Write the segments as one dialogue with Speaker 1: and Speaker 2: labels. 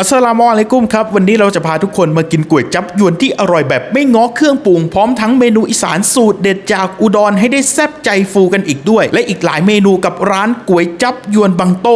Speaker 1: อัสลามอะลัยกุมครับ วันนี้เราจะพาทุกคนมากินก๋วยจับยวนที่อร่อยแบบไม่ง้อเครื่องปรุง พร้อมทั้งเมนูอีสานสูตรเด็ดจากอุดรให้ได้แซ่บใจฟูกันอีกด้วย และอีกหลายเมนูกับร้านก๋วยจับยวนบางโต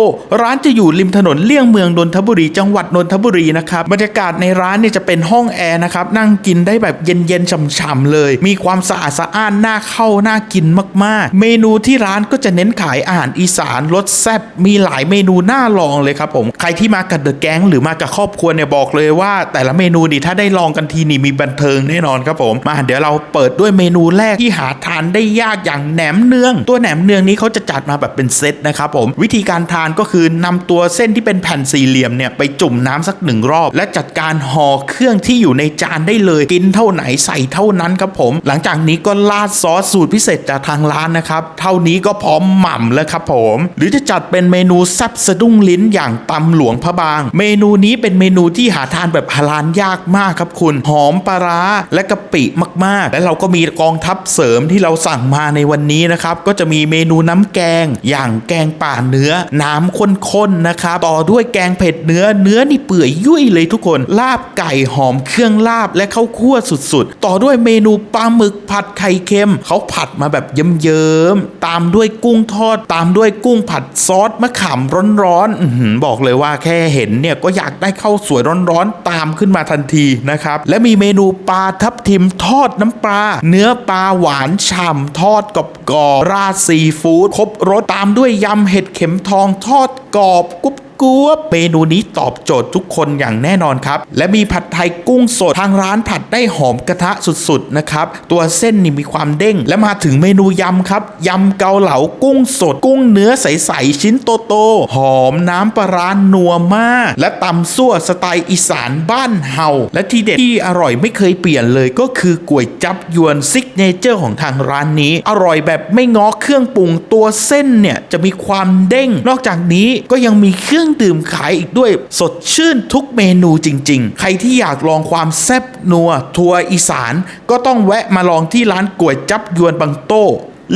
Speaker 1: ร้านจะอยู่ริมถนนเลี่ยงเมืองนนทบุรีจังหวัดนนทบุรีนะครับบรรยากาศในร้านเนี่ยจะเป็นห้องแอร์นะครับนั่งกินได้แบบเย็นๆฉ่ำๆเลย มีความสะอาดสะอ้านน่าเข้าน่ากินมากๆ เมนูที่ร้านก็จะเน้นขายอาหารอีสานรสแซ่บมีหลายเมนูน่าลองเลยครับผมใครที่มากับเดอะแก๊งหรือมากับครอบครัวเนี่ยบอกเลยว่า แต่ละเมนูนี่ถ้าได้ลองกันทีนี่มีบันเทิงแน่นอนครับผมมาเดี๋ยวเราเปิดด้วยเมนูแรกที่หาทานได้ยากอย่างแหนมเนือง ตัวแหนมเนืองนี้เขาจะจัดมาแบบเป็นเซตนะครับผมวิธีการทานก็คือนำตัวเส้นที่เป็นแผ่นสี่เหลี่ยมเนี่ยไปจุ่มน้ำสักหนึ่งรอบ และจัดการห่อเครื่องที่อยู่ในจานได้เลยกินเท่าไหนใส่เท่านั้นครับผม หลังจากนี้ก็ราดซอสสูตรพิเศษจากทางร้านนะครับเท่านี้ก็พร้อมหม่ำแล้วครับผม หรือจะจัดเป็นเมนูแซ่บสะดุ้งลิ้นอย่างตำหลวงพระบาง เมนูนี้เป็นเมนูที่หาทานแบบฮาลาลยากมากครับคุณ หอมปลาร้าและกะปิมากๆ และเราก็มีกองทัพเสริมที่เราสั่งมาในวันนี้นะครับ ก็จะมีเมนูน้ำแกง อย่างแกงป่าเนื้อ น้ำข้นๆนะครับต่อด้วยแกงเผ็ดเนื้อเนื้อนี่เปื่อยยุ่ยเลยทุกคน ลาบไก่หอมเครื่องลาบและข้าวคั่วสุดๆ ต่อด้วยเมนูปลาหมึกผัดไข่เค็มเขาผัดมาแบบเยิ้มๆตามด้วยกุ้งทอด ตามด้วยกุ้งผัดซอสมะขามร้อนๆบอกเลยว่าแค่เห็นเนี่ยก็อยากได้ข้าวสวยร้อนๆตามขึ้นมาทันทีนะครับ และมีเมนูปลาทับทิมทอดน้ำปลา เนื้อปลาหวานฉ่ำทอดกรอบกรอบราดซีฟู้ดครบรสตามด้วยยำเห็ดเข็มทองทอดกรอบกุ๊บ กลัวเมนูนี้ตอบโจทย์ทุกคนอย่างแน่นอนครับ และมีผัดไทยกุ้งสดทางร้านผัดได้หอมกระทะสุดๆนะครับ ตัวเส้นนี่มีความเด้ง และมาถึงเมนูยำครับยำเกาเหลากุ้งสด กุ้งเนื้อใสๆชิ้นโตๆหอมน้ำปลาร้านัวมาก และตำซั่วสไตล์อีสานบ้านเฮาและที่เด็ดที่อร่อยไม่เคยเปลี่ยนเลยก็คือก๋วยจับยวนซิกเนเจอร์ของทางร้านนี้ อร่อยแบบไม่ง้อเครื่องปรุงตัวเส้นเนี่ยจะมีความเด้ง นอกจากนี้ก็ยังมีเครื่องดื่มขายอีกด้วย สดชื่นทุกเมนูจริง ๆ ใครที่อยากลองความแซ่บนัวทัวร์อีสาน ก็ต้องแวะมาลองที่ร้านก๋วยจับยวนบางโต้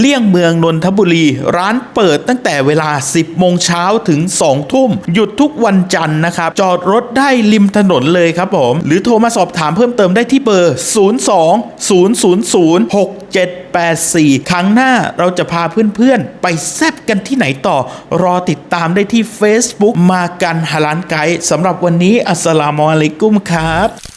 Speaker 1: เลี่ยงเมืองนนทบุรี ร้านเปิดตั้งแต่เวลา 10 โมงเช้าถึง 2 ทุ่ม หยุดทุกวันจันทร์นะครับ จอดรถได้ริมถนนเลยครับผม หรือโทรมาสอบถามเพิ่มเติมได้ที่เบอร์ 02 000 6784 ครั้งหน้าเราจะพาเพื่อนๆ ไปแซบกันที่ไหนต่อ รอติดตามได้ที่ Facebook มากันฮาลานไกด์สำหรับวันนี้อัสสลามุอะลัยกุมครับ